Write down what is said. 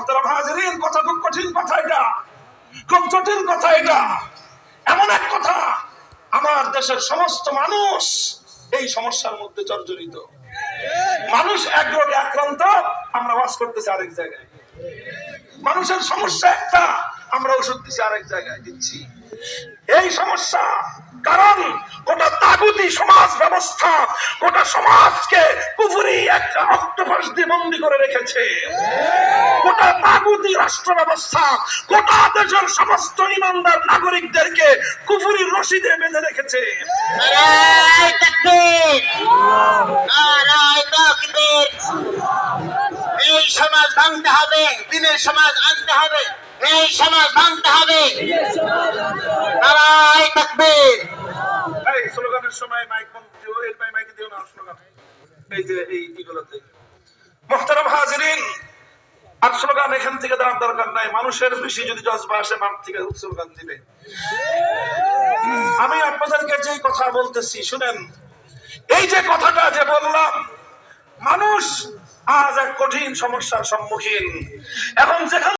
মোহতারাম হাজিরিন কথা খুব কঠিন কথা এটা। খুব জটিল কথা এটা। এমন এক কথা, আমার দেশের সমস্ত মানুষ এই সমস্যার মধ্যে জর্জরিত। মানুষ এক রোগে আক্রান্ত, আমরা বাস করতেছি আরেক জায়গায়। মানুষের সমস্যা একটা, আমরা ওষুধ দিচ্ছি আরেক জায়গায় দিচ্ছি। এই সমস্যা কারণ গোটা তাগুতি সমাজ ব্যবস্থা, গোটা সমাজকে কুফুরি একটা অক্টোপাস দিয়ে বন্দি করে রেখেছে। গোটা তাগুতি রাষ্ট্র ব্যবস্থা, গোটা দেশের সমস্ত ইমানদার নাগরিকদেরকে কুফুরি রশিদে বেঁধে রেখেছে। এই সমাজ ভাঙতে হবে, দিনের সমাজ আনতে হবে, এই সমাজ ভাঙতে হবে। নারায় তাকবীর। সময় মাইক বন্ধ দিও মাইকে দিও না এই যে এই মোহতারাম এখান থেকে দেওয়ার দরকার নাই। মানুষের বেশি যদি জজবা আসে মাঠ থেকে স্লোগান দিবে। আমি আপনাদেরকে যে কথা বলতেছি, শুনেন। এই যে কথাটা যে বললাম, মানুষ আজ এক কঠিন সমস্যার সম্মুখীন। এখন যেখানে